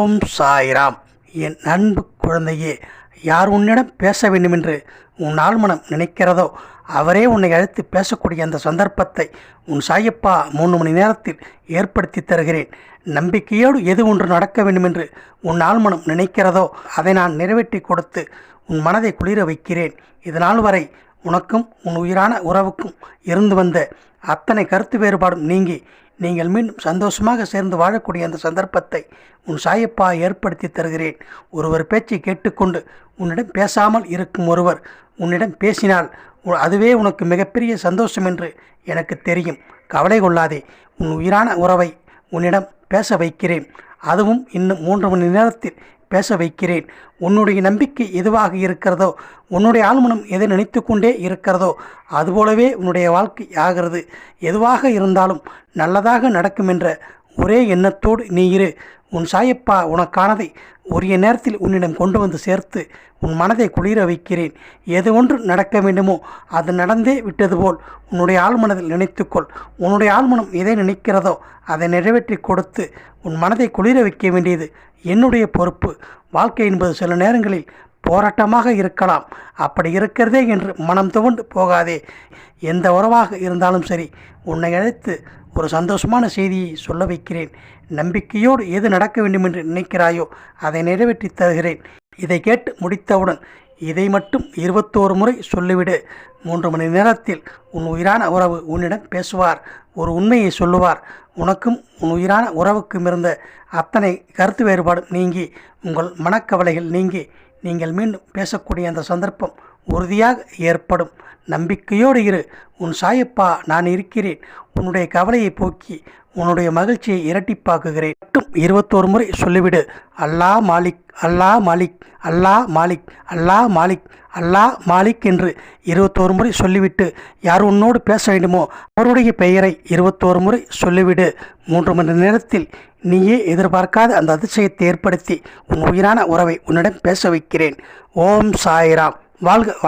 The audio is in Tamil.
ஓம் சாய்ராம். என் அன்பு குழந்தையே யார் உன்னிடம் பேச வேண்டுமென்று உன் ஆழ்மனம் நினைக்கிறதோ அவரே உன்னை அழைத்து பேசக்கூடிய அந்த சந்தர்ப்பத்தை உன் சாயப்பா மூணு மணி நேரத்தில் ஏற்படுத்தி தருகிறேன். நம்பிக்கையோடு எது ஒன்று நடக்க வேண்டுமென்று உன் ஆழ்மனம் நினைக்கிறதோ அதை நான் நிறைவேற்றி கொடுத்து உன் மனதை குளிர வைக்கிறேன். இதனால் வரை உனக்கும் உன் உயிரான உறவுக்கும் இருந்து வந்த அத்தனை கருத்து வேறுபாடும் நீங்கி நீங்கள் மீண்டும் சந்தோஷமாக சேர்ந்து வாழக்கூடிய அந்த சந்தர்ப்பத்தை உன் சாயப்பா ஏற்படுத்தி தருகிறேன். ஒருவர் பேச்சை கேட்டுக்கொண்டு உன்னிடம் பேசாமல் இருக்கும் ஒருவர் உன்னிடம் பேசினால் அதுவே உனக்கு மிகப்பெரிய சந்தோஷம் என்று எனக்கு தெரியும். கவலை கொள்ளாதே. உன் உயிரான உறவை உன்னிடம் பேச வைக்கிறேன். அதுவும் இன்னும் மூன்று மணி நேரத்தில் பேச வைக்கிறேன். உன்னுடைய நம்பிக்கை எதுவாக இருக்கிறதோ உன்னுடைய ஆழ்மனம் எதை நினைத்து கொண்டே இருக்கிறதோ அதுபோலவே உன்னுடைய வாழ்க்கை ஆகிறது. எதுவாக இருந்தாலும் நல்லதாக நடக்கும் என்ற ஒரே எண்ணத்தோடு நீ இரு. உன் சாயப்பா உனக்கானதை உரிய நேரத்தில் உன்னிடம் கொண்டு வந்து சேர்த்து உன் மனதை குளிர வைக்கிறேன். எது ஒன்று நடக்க வேண்டுமோ அது நடந்தே விட்டது போல் உன்னுடைய ஆழ்மனதில் நினைத்துக்கொள். உன்னுடைய ஆழ்மனம் எதை நினைக்கிறதோ அதை நிறைவேற்றி கொடுத்து உன் மனதை குளிர வைக்க வேண்டியது என்னுடைய பொறுப்பு. வாழ்க்கை என்பது சில நேரங்களில் போராட்டமாக இருக்கலாம். அப்படி இருக்கிறதே என்று மனம் துவண்டு போகாதே. எந்த உறவாக இருந்தாலும் சரி உன்னை அழைத்து ஒரு சந்தோஷமான செய்தியை சொல்ல வைக்கிறேன். நம்பிக்கையோடு எது நடக்க வேண்டும் என்று நினைக்கிறாயோ அதை நிறைவேற்றி தருகிறேன். இதை கேட்டு முடித்தவுடன் இதை மட்டும் இருபத்தோரு முறை சொல்லிவிடு. மூன்று மணி நேரத்தில் உன் உயிரான உறவு உன்னிடம் பேசுவார் ஒரு உண்மையை சொல்லுவார். உனக்கும் உன் உயிரான உறவுக்கும் இருந்த அத்தனை கருத்து வேறுபாடும் நீங்கி உங்கள் மனக்கவலைகள் நீங்கி நீங்கள் மீண்டும் பேசக்கூடிய அந்த சந்தர்ப்பம் உறுதியாக ஏற்படும். நம்பிக்கையோடு இரு. உன் சாயப்பா நான் இருக்கிறேன். உன்னுடைய கவலையை போக்கி உன்னுடைய மகிழ்ச்சியை இரட்டிப்பாக்குகிறேன். மட்டும் இருபத்தோரு முறை சொல்லிவிடு. அல்லாஹ் மாலிக் அல்லாஹ் மாலிக் அல்லாஹ் மாலிக் அல்லாஹ் மாலிக் அல்லாஹ் மாலிக் என்று இருபத்தோரு முறை சொல்லிவிட்டு யார் உன்னோடு பேச வேண்டுமோ அவருடைய பெயரை இருபத்தோரு முறை சொல்லிவிடு. மூன்று மணி நேரத்தில் நீயே எதிர்பார்க்காத அந்த அதிசயத்தை ஏற்படுத்தி உன் உயிரான உறவை உன்னிடம் பேச வைக்கிறேன். ஓம் சாய்ராம். வாழ்க வள